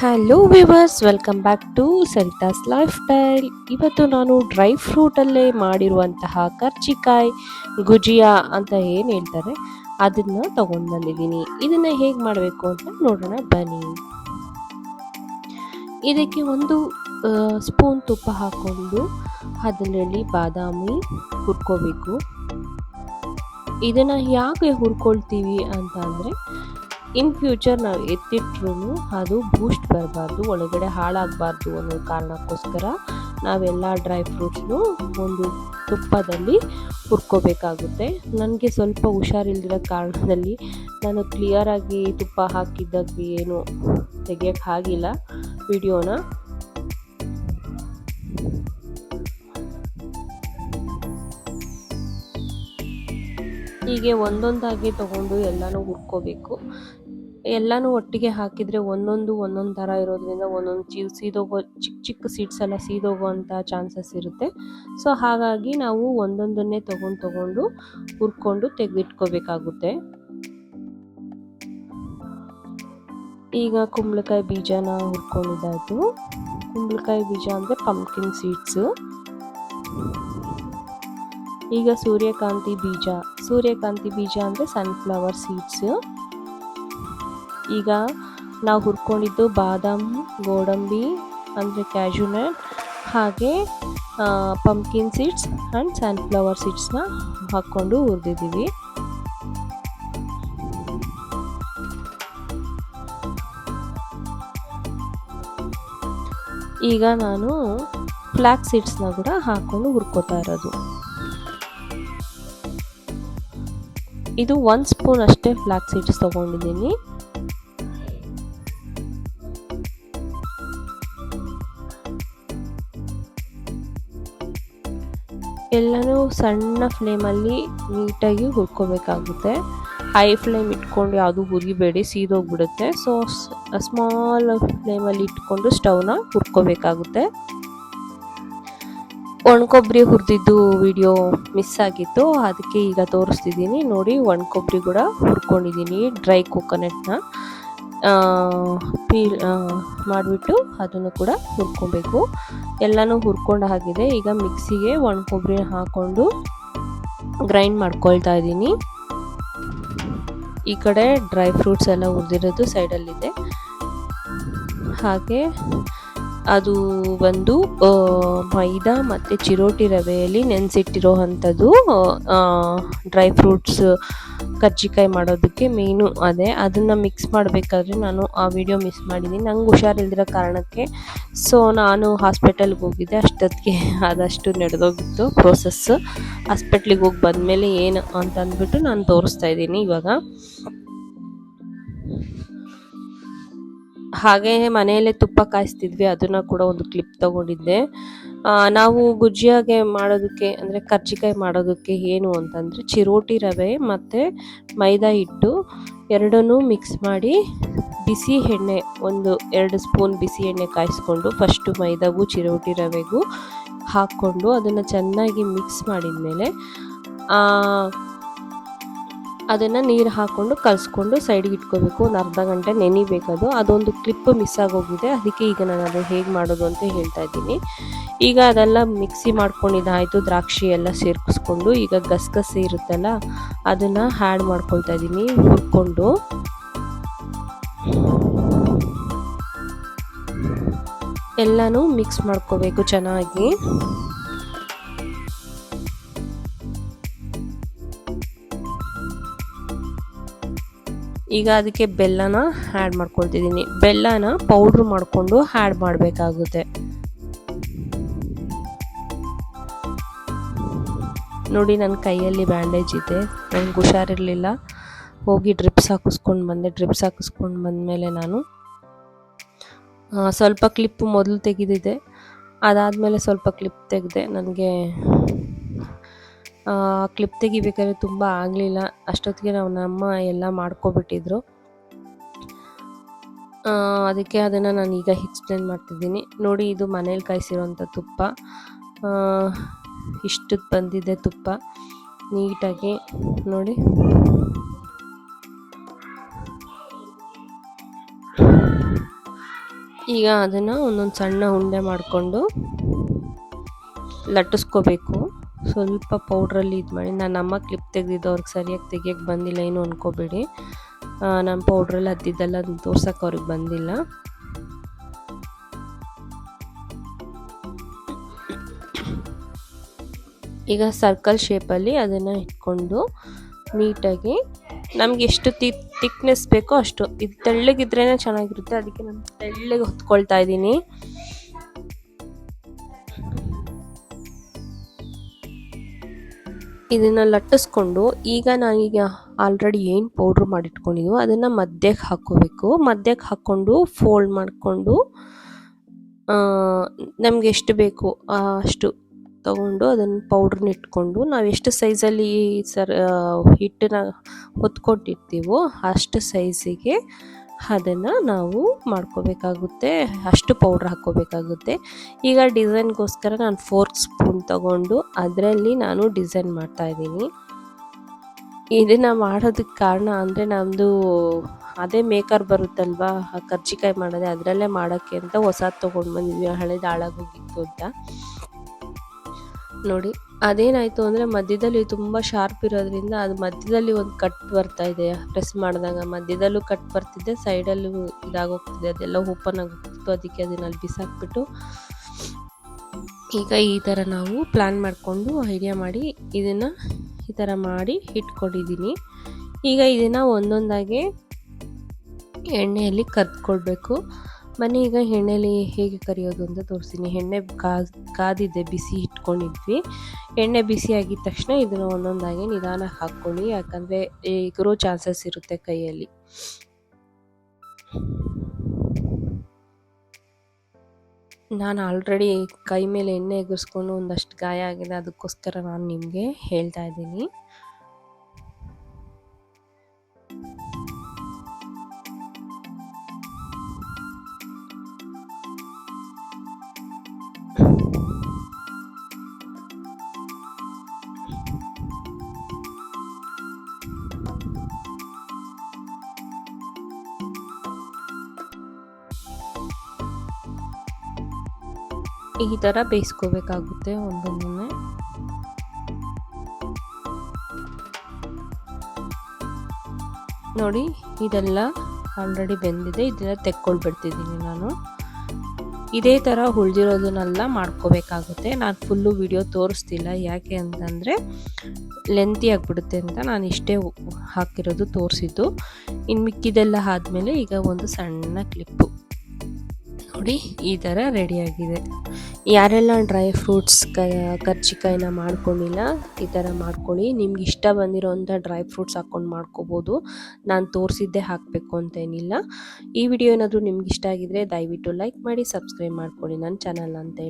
Hello viewers welcome back to Saritha's lifestyle ಇವತ್ತು ನಾನು dry ಫ್ರೂಟಲ್ಲೇ ಮಾಡಿರುವಂತಹ ಕರ್ಚಿಕಾಯಿ ಗುಜಿಯಾ ಅಂತ ಏನು ಹೇಳ್ತಾರೆ, ಅದನ್ನು ತಗೊಂಡು ಬಂದಿದ್ದೀನಿ ಇದನ್ನು ಹೇಗೆ ಮಾಡಬೇಕು ಅಂತ ನೋಡೋಣ, ಬನ್ನಿ. ಇದಕ್ಕೆ ಒಂದು ಸ್ಪೂನ್ ತುಪ್ಪ ಹಾಕ್ಕೊಂಡು ಅದರಲ್ಲಿ ಬಾದಾಮಿ ಹುರ್ಕೋಬೇಕು. ಇದನ್ನು ಯಾಕೆ ಹುರ್ಕೊಳ್ತೀವಿ ಅಂತ ಅಂದರೆ ಇನ್ ಫ್ಯೂಚರ್ ನಾವು ಎತ್ತಿಟ್ರು ಅದು ಬೂಸ್ಟ್ ಬರಬಾರ್ದು, ಒಳಗಡೆ ಹಾಳಾಗಬಾರ್ದು ಅನ್ನೋ ಕಾರಣಕ್ಕೋಸ್ಕರ ನಾವೆಲ್ಲ ಡ್ರೈ ಫ್ರೂಟ್ಸ್ನು ಒಂದು ತುಪ್ಪದಲ್ಲಿ ಹುರ್ಕೋಬೇಕಾಗುತ್ತೆ. ನನಗೆ ಸ್ವಲ್ಪ ಹುಷಾರಿಲ್ಲದ ಕಾರಣದಲ್ಲಿ ನಾನು ಕ್ಲಿಯರಾಗಿ ತುಪ್ಪ ಹಾಕಿದ್ದಾಗಿ ಏನು ತೆಗಿಯೋಕ್ಕೆ ಆಗಿಲ್ಲ ವಿಡಿಯೋನ. ಹೀಗೆ ಒಂದೊಂದಾಗಿ ತಗೊಂಡು ಎಲ್ಲನೂ ಹುರ್ಕೋಬೇಕು. ಎಲ್ಲನೂ ಒಟ್ಟಿಗೆ ಹಾಕಿದರೆ ಒಂದೊಂದು ಒಂದೊಂದು ಥರ ಇರೋದ್ರಿಂದ ಒಂದೊಂದು ಚೀ ಸೀದೋಗೋ ಚಿಕ್ಕ ಚಿಕ್ಕ ಸೀಡ್ಸ್ ಎಲ್ಲ ಸೀದೋಗುವಂಥ ಚಾನ್ಸಸ್ ಇರುತ್ತೆ. ಸೊ, ಹಾಗಾಗಿ ನಾವು ಒಂದೊಂದನ್ನೇ ತೊಗೊಂಡು, ತಗೊಂಡು ಹುರ್ಕೊಂಡು ತೆಗೆದಿಟ್ಕೋಬೇಕಾಗುತ್ತೆ. ಈಗ ಕುಂಬಳಕಾಯಿ ಬೀಜನ ಹುರ್ಕೊಂಡಿದ್ದಾಯ್ತು. ಕುಂಬಳಕಾಯಿ ಬೀಜ ಅಂದರೆ ಪಂಪ್ಕಿನ್ ಸೀಡ್ಸು ಈಗ ಸೂರ್ಯಕಾಂತಿ ಬೀಜ. ಸೂರ್ಯಕಾಂತಿ ಬೀಜ ಅಂದರೆ ಸನ್ಫ್ಲವರ್ ಸೀಡ್ಸ್ ಈಗ ನಾವು ಹುರ್ಕೊಂಡಿದ್ದು ಬಾದಾಮ್, ಗೋಡಂಬಿ, ಅಂದರೆ ಕ್ಯಾಶುನಟ್ ಹಾಗೆ ಪಂಪ್ಕಿನ್ ಸೀಡ್ಸ್ ಆ್ಯಂಡ್ ಸನ್ಫ್ಲವರ್ ಸೀಡ್ಸ್ನ ಹಾಕ್ಕೊಂಡು ಹುರಿದಿದ್ದೀವಿ. ಈಗ ನಾನು ಫ್ಲ್ಯಾಕ್ ಸೀಡ್ಸ್ನ ಕೂಡ ಹಾಕ್ಕೊಂಡು ಹುರ್ಕೋತಾ ಇರೋದು. ಇದು ಒಂದು ಸ್ಪೂನ್ ಅಷ್ಟೇ ಫ್ಲ್ಯಾಕ್ ಸೀಡ್ಸ್ ತೊಗೊಂಡಿದ್ದೀನಿ. ಎಲ್ಲನೂ ಸಣ್ಣ ಫ್ಲೇಮಲ್ಲಿ ನೀಟಾಗಿ ಹುರ್ಕೋಬೇಕಾಗುತ್ತೆ. ಹೈ ಫ್ಲೇಮ್ ಇಟ್ಕೊಂಡು ಯಾವುದು ಹುರಿಬೇಡಿ, ಸೀದೋಗ್ಬಿಡುತ್ತೆ. ಸೊ ಸ್ಮಾಲ್ ಫ್ಲೇಮಲ್ಲಿ ಇಟ್ಕೊಂಡು ಸ್ಟವ್ನ ಹುರ್ಕೋಬೇಕಾಗುತ್ತೆ. ಒಣಕೊಬ್ಬರಿ ಹುರಿದಿದ್ದು ವಿಡಿಯೋ ಮಿಸ್ ಆಗಿತ್ತು. ಅದಕ್ಕೆ ಈಗ ತೋರಿಸ್ತಿದ್ದೀನಿ. ನೋಡಿ ಒಣಕೊಬ್ಬರಿ ಕೂಡ ಹುರ್ಕೊಂಡಿದ್ದೀನಿ ಡ್ರೈ ಕೊಕೊನಟ್ನ ಪೀಲ್ ಮಾಡಿಬಿಟ್ಟು ಅದನ್ನು ಕೂಡ ಹುರ್ಕೊಬೇಕು. ಎಲ್ಲನೂ ಹುರ್ಕೊಂಡು ಹಾಗಿದೆ. ಈಗ ಮಿಕ್ಸಿಗೆ ಒಣಕೊಬ್ಬರಿ ಹಾಕ್ಕೊಂಡು ಗ್ರೈಂಡ್ ಮಾಡ್ಕೊಳ್ತಾ ಇದ್ದೀನಿ. ಈ ಕಡೆ ಡ್ರೈ ಫ್ರೂಟ್ಸ್ ಎಲ್ಲ ಹುರಿದಿರೋದು ಸೈಡಲ್ಲಿದೆ. ಹಾಗೆ ಅದು ಬಂದು ಮೈದಾ ಮತ್ತು ಚಿರೋಟಿ ರವೆಯಲ್ಲಿ ನೆನೆಸಿಟ್ಟಿರೋ ಅಂಥದ್ದು ಡ್ರೈ ಫ್ರೂಟ್ಸ್ ಕಜ್ಜಿಕಾಯಿ ಮಾಡೋದಕ್ಕೆ ಮೇನು ಅದೇ. ಅದನ್ನು ಮಿಕ್ಸ್ ಮಾಡಬೇಕಾದ್ರೆ ನಾನು ಆ ವಿಡಿಯೋ ಮಿಸ್ ಮಾಡಿದ್ದೀನಿ ನಂಗೆ ಹುಷಾರಿಲ್ದಿರೋ ಕಾರಣಕ್ಕೆ ಸೊ ನಾನು ಹಾಸ್ಪಿಟಲ್ಗೆ ಹೋಗಿದ್ದೆ. ಅಷ್ಟೊತ್ತಿಗೆ ಆದಷ್ಟು ನಡೆದೋಗಿತ್ತು ಪ್ರೋಸೆಸ್ ಹಾಸ್ಪಿಟ್ಲಿಗೆ ಹೋಗಿ ಬಂದಮೇಲೆ ಏನು ಅಂತ ಅಂದ್ಬಿಟ್ಟು ನಾನು ತೋರಿಸ್ತಾ ಇದ್ದೀನಿ ಇವಾಗ. ಹಾಗೆಯೇ ಮನೆಯಲ್ಲೇ ತುಪ್ಪ ಕಾಯಿಸ್ತಿದ್ವಿ. ಅದನ್ನು ಕೂಡ ಒಂದು ಕ್ಲಿಪ್ ತಗೊಂಡಿದ್ದೆ. ನಾವು ಗುಜ್ಜಿಯಾಗೆ ಮಾಡೋದಕ್ಕೆ ಅಂದರೆ ಕರ್ಜಿಕಾಯಿ ಮಾಡೋದಕ್ಕೆ ಏನು ಅಂತಂದರೆ ಚಿರೋಟಿ ರವೆ ಮತ್ತು ಮೈದಾ ಹಿಟ್ಟು ಎರಡನ್ನೂ ಮಿಕ್ಸ್ ಮಾಡಿ ಬಿಸಿ ಎಣ್ಣೆ, ಒಂದು ಎರಡು ಸ್ಪೂನ್ ಬಿಸಿ ಎಣ್ಣೆ ಕಾಯಿಸ್ಕೊಂಡು ಫಸ್ಟು ಮೈದಾಗೂ ಚಿರೋಟಿ ರವೆಗೂ ಹಾಕ್ಕೊಂಡು ಅದನ್ನು ಚೆನ್ನಾಗಿ ಮಿಕ್ಸ್ ಮಾಡಿದ ಮೇಲೆ ಅದನ್ನು ನೀರು ಹಾಕ್ಕೊಂಡು ಕಲಿಸ್ಕೊಂಡು ಸೈಡ್ಗೆ ಇಟ್ಕೋಬೇಕು. ಒಂದು ಅರ್ಧ ಗಂಟೆ ನೆನಿಬೇಕದು. ಅದೊಂದು ಕ್ಲಿಪ್ ಮಿಸ್ ಆಗೋಗಿದೆ. ಅದಕ್ಕೆ ಈಗ ನಾನು ಅದು ಹೇಗೆ ಮಾಡೋದು ಅಂತ ಹೇಳ್ತಾ ಇದ್ದೀನಿ. ಈಗ ಅದೆಲ್ಲ ಮಿಕ್ಸಿ ಮಾಡ್ಕೊಂಡಿದ್ದಾಯಿತು ದ್ರಾಕ್ಷಿ ಎಲ್ಲ ಸೇರಿಸ್ಕೊಂಡು ಈಗ ಗಸಗಸೆ ಇರುತ್ತಲ್ಲ, ಅದನ್ನು ಹ್ಯಾಡ್ ಮಾಡ್ಕೊಳ್ತಾ ಇದ್ದೀನಿ. ಹುರ್ಕೊಂಡು. ಎಲ್ಲನೂ ಮಿಕ್ಸ್ ಮಾಡ್ಕೋಬೇಕು ಚೆನ್ನಾಗಿ. ಈಗ ಅದಕ್ಕೆ ಬೆಲ್ಲನ ಆ್ಯಡ್ ಮಾಡ್ಕೊಳ್ತಿದ್ದೀನಿ. ಬೆಲ್ಲನ ಪೌಡ್ರ್ ಮಾಡಿಕೊಂಡು ಆ್ಯಡ್ ಮಾಡಬೇಕಾಗುತ್ತೆ. ನೋಡಿ ನನ್ನ ಕೈಯಲ್ಲಿ ಬ್ಯಾಂಡೇಜ್ ಇದೆ. ನನಗೆ ಹುಷಾರಿರಲಿಲ್ಲ. ಹೋಗಿ ಡ್ರಿಪ್ಸ್ ಹಾಕಿಸ್ಕೊಂಡು ಬಂದೆ. ಡ್ರಿಪ್ಸ್ ಹಾಕಿಸ್ಕೊಂಡು ಬಂದಮೇಲೆ ನಾನು ಸ್ವಲ್ಪ ಕ್ಲಿಪ್ ಮೊದಲು ತೆಗೆದಿದ್ದೆ. ಅದಾದಮೇಲೆ ಸ್ವಲ್ಪ ಕ್ಲಿಪ್ ತೆಗೆದೆ. ನನಗೆ ಕ್ಲಿಪ್ ತೆಗಿಬೇಕಾದ್ರೆ ತುಂಬ ಆಗಲಿಲ್ಲ. ಅಷ್ಟೊತ್ತಿಗೆ ನಾವು ನಮ್ಮ ಎಲ್ಲ ಮಾಡ್ಕೊಬಿಟ್ಟಿದ್ರು. ಅದಕ್ಕೆ ಅದನ್ನು ನಾನು ಈಗ ಎಕ್ಸ್ಪ್ಲೇನ್ ಮಾಡ್ತಿದ್ದೀನಿ. ನೋಡಿ, ಇದು ಮನೇಲಿ ಕಾಯಿಸಿರುವಂಥ ತುಪ್ಪ. ಇಷ್ಟಕ್ಕೆ ಬಂದಿದೆ ತುಪ್ಪ. ನೀಟಾಗಿ ನೋಡಿ. ಈಗ ಅದನ್ನು ಒಂದೊಂದು ಸಣ್ಣ ಉಂಡೆ ಮಾಡಿಕೊಂಡು ಲಟ್ಟಿಸ್ಕೋಬೇಕು. ಸ್ವಲ್ಪ ಪೌಡ್ರಲ್ಲಿ ಇದು ಮಾಡಿ, ನಾನು ಅಮ್ಮ ಕ್ಲಿಪ್ ತೆಗೆದಿದ್ದು ಅವ್ರಿಗೆ ಸರಿಯಾಗಿ ತೆಗಿಯೋಕ್ಕೆ ಬಂದಿಲ್ಲ, ಏನು ಅಂದ್ಕೋಬೇಡಿ ನಾನು ಪೌಡ್ರಲ್ಲಿ ಹದ್ದಿದ್ದೆಲ್ಲ ಅದನ್ನು ತೋರ್ಸೋಕೆ ಅವ್ರಿಗೆ ಬಂದಿಲ್ಲ. ಈಗ ಸರ್ಕಲ್ ಶೇಪಲ್ಲಿ ಅದನ್ನು ಇಟ್ಕೊಂಡು ನೀಟಾಗಿ, ನಮ್ಗೆ ಎಷ್ಟು ತಿ ತಿಕ್ನೆಸ್ ಬೇಕೋ ಅಷ್ಟು, ಇದು ತೆಳ್ಳಗಿದ್ರೇ ಚೆನ್ನಾಗಿರುತ್ತೆ, ಅದಕ್ಕೆ ನಾನು ತೆಳ್ಳಗೆ ಹೊತ್ಕೊಳ್ತಾ ಇದ್ದೀನಿ. ಇದನ್ನು ಲಟ್ಟಿಸ್ಕೊಂಡು ಈಗ ನಾನೀಗ ಆಲ್ರೆಡಿ ಏನು ಪೌಡ್ರ್ ಮಾಡಿಟ್ಕೊಂಡಿದ್ವು ಅದನ್ನು ಮಧ್ಯಕ್ಕೆ ಹಾಕ್ಕೋಬೇಕು. ಮಧ್ಯಕ್ಕೆ ಹಾಕ್ಕೊಂಡು ಫೋಲ್ಡ್ ಮಾಡಿಕೊಂಡು ನಮ್ಗೆ ಎಷ್ಟು ಬೇಕು ಅಷ್ಟು ತಗೊಂಡು ಅದನ್ನು ಪೌಡ್ರನ್ನ ಇಟ್ಕೊಂಡು ನಾವು ಎಷ್ಟು ಸೈಜಲ್ಲಿ ಸರ್ ಹಿಟ್ಟನ್ನ ಹೊತ್ಕೊಟ್ಟಿರ್ತೀವೋ ಅಷ್ಟು ಸೈಜಿಗೆ ಅದನ್ನು ನಾವು ಮಾಡ್ಕೋಬೇಕಾಗುತ್ತೆ, ಅಷ್ಟು ಪೌಡ್ರ್ ಹಾಕ್ಕೋಬೇಕಾಗುತ್ತೆ. ಈಗ ಡಿಸೈನ್ಗೋಸ್ಕರ ನಾನು ಫೋರ್ಕ್ ಸ್ಪೂನ್ ತಗೊಂಡು ಅದರಲ್ಲಿ ನಾನು ಡಿಸೈನ್ ಮಾಡ್ತಾಯಿದ್ದೀನಿ ಇದನ್ನು ಮಾಡೋದಕ್ಕೆ ಕಾರಣ ಅಂದರೆ ನಮ್ಮದು ಅದೇ ಮೇಕರ್ ಬರುತ್ತಲ್ವಾ ಕರ್ಜಿಕಾಯಿ ಮಾಡೋದೇ, ಅದರಲ್ಲೇ ಮಾಡೋಕ್ಕೆ ಅಂತ ಹೊಸದು ತೊಗೊಂಡು ಬಂದಿದ್ವಿ, ಹಳೇದು ಹಾಳಾಗೋಗಿತ್ತು ಅಂತ. ನೋಡಿ ಅದೇನಾಯಿತು ಅಂದರೆ ಮಧ್ಯದಲ್ಲಿ ತುಂಬ ಶಾರ್ಪ್ ಇರೋದ್ರಿಂದ ಅದು ಮಧ್ಯದಲ್ಲಿ ಒಂದು ಕಟ್ ಬರ್ತಾ ಇದೆ. ಪ್ರೆಸ್ ಮಾಡಿದಾಗ ಮಧ್ಯದಲ್ಲೂ ಕಟ್ ಬರ್ತಿದೆ ಸೈಡಲ್ಲೂ ಇದಾಗೋಗ್ತಿದೆ. ಅದೆಲ್ಲ ಓಪನ್ ಆಗೋಗ್ತಿತ್ತು. ಅದಕ್ಕೆ ಅದನ್ನ ಅಲ್ಲಿ ಬಿಸಾಕ್ಬಿಟ್ಟು ಈಗ ಈ ಥರ ನಾವು ಪ್ಲ್ಯಾನ್ ಮಾಡಿಕೊಂಡು ಐಡಿಯಾ ಮಾಡಿ ಇದನ್ನು ಈ ಥರ ಮಾಡಿ ಇಟ್ಕೊಂಡಿದ್ದೀನಿ ಈಗ ಇದನ್ನು ಒಂದೊಂದಾಗಿ ಎಣ್ಣೆಯಲ್ಲಿ ಕರ್ದ್ಕೊಳ್ಬೇಕು. ಬನ್ನಿ ಈಗ ಎಣ್ಣೆಲಿ ಹೇಗೆ ಕರಿಯೋದು ಅಂತ ತೋರಿಸ್ತೀನಿ. ಎಣ್ಣೆ ಕಾದ್ ಕಾದಿದ್ದೆ, ಬಿಸಿ ಇಟ್ಕೊಂಡಿದ್ವಿ. ಎಣ್ಣೆ ಬಿಸಿ ಆಗಿದ ತಕ್ಷಣ ಇದನ್ನು ಒಂದೊಂದಾಗಿ ನಿಧಾನ ಹಾಕ್ಕೊಳ್ಳಿ. ಯಾಕಂದರೆ ಎಗರೋ ಚಾನ್ಸಸ್ ಇರುತ್ತೆ ಕೈಯಲ್ಲಿ. ನಾನು ಆಲ್ರೆಡಿ ಕೈ ಮೇಲೆ ಎಣ್ಣೆ ಎಗರಿಸ್ಕೊಂಡು ಒಂದಷ್ಟು ಗಾಯ ಆಗಿದೆ. ಅದಕ್ಕೋಸ್ಕರ ನಾನು ನಿಮಗೆ ಹೇಳ್ತಾ ಇದ್ದೀನಿ. ಈ ಥರ ಬೇಯಿಸ್ಕೋಬೇಕಾಗುತ್ತೆ ಒಂದೊಂದನ್ನೇ ನೋಡಿ, ಇದೆಲ್ಲ ಆಲ್ರೆಡಿ ಬೆಂದಿದೆ, ಇದೆಲ್ಲ ತೆಕ್ಕೊಳ್ಬಿಡ್ತಿದ್ದೀನಿ ನಾನು. ಇದೇ ಥರ ಉಳಿದಿರೋದನ್ನೆಲ್ಲ ಮಾಡ್ಕೋಬೇಕಾಗುತ್ತೆ. ನಾನು ಫುಲ್ಲು ವಿಡಿಯೋ ತೋರಿಸ್ತಿಲ್ಲ, ಯಾಕೆ ಅಂತಂದರೆ ಲೆಂತಿ ಆಗಿಬಿಡುತ್ತೆ ಅಂತ ನಾನು ಇಷ್ಟೇ ಹಾಕಿರೋದು ತೋರಿಸಿದ್ದು. ಇನ್ನು ಮಿಕ್ಕಿದೆಲ್ಲ ಆದಮೇಲೆ ಈಗ ಒಂದು ಸಣ್ಣ ಕ್ಲಿಪ್ಪು ನೋಡಿ, ಈ ಥರ ರೆಡಿಯಾಗಿದೆ. ಯಾರೆಲ್ಲ ಡ್ರೈ ಫ್ರೂಟ್ಸ್ ಕ, ಕರ್ಜಿಕಾಯಿನ ಮಾಡ್ಕೊಂಡಿಲ್ಲ, ಈ ಥರ ಮಾಡ್ಕೊಳ್ಳಿ. ನಿಮ್ಗೆ ಇಷ್ಟ ಬಂದಿರೋಂಥ ಡ್ರೈ ಫ್ರೂಟ್ಸ್ ಹಾಕ್ಕೊಂಡು ಮಾಡ್ಕೋಬೋದು. ನಾನು ತೋರಿಸಿದ್ದೇ ಹಾಕಬೇಕು ಅಂತೇನಿಲ್ಲ. ಈ ವಿಡಿಯೋ ಏನಾದರೂ ನಿಮ್ಗೆ ಇಷ್ಟ ಆಗಿದ್ರೆ ದಯವಿಟ್ಟು ಲೈಕ್ ಮಾಡಿ, ಸಬ್ಸ್ಕ್ರೈಬ್ ಮಾಡ್ಕೊಳ್ಳಿ ನನ್ನ ಚಾನಲ್ ಅಂತೇಳಿ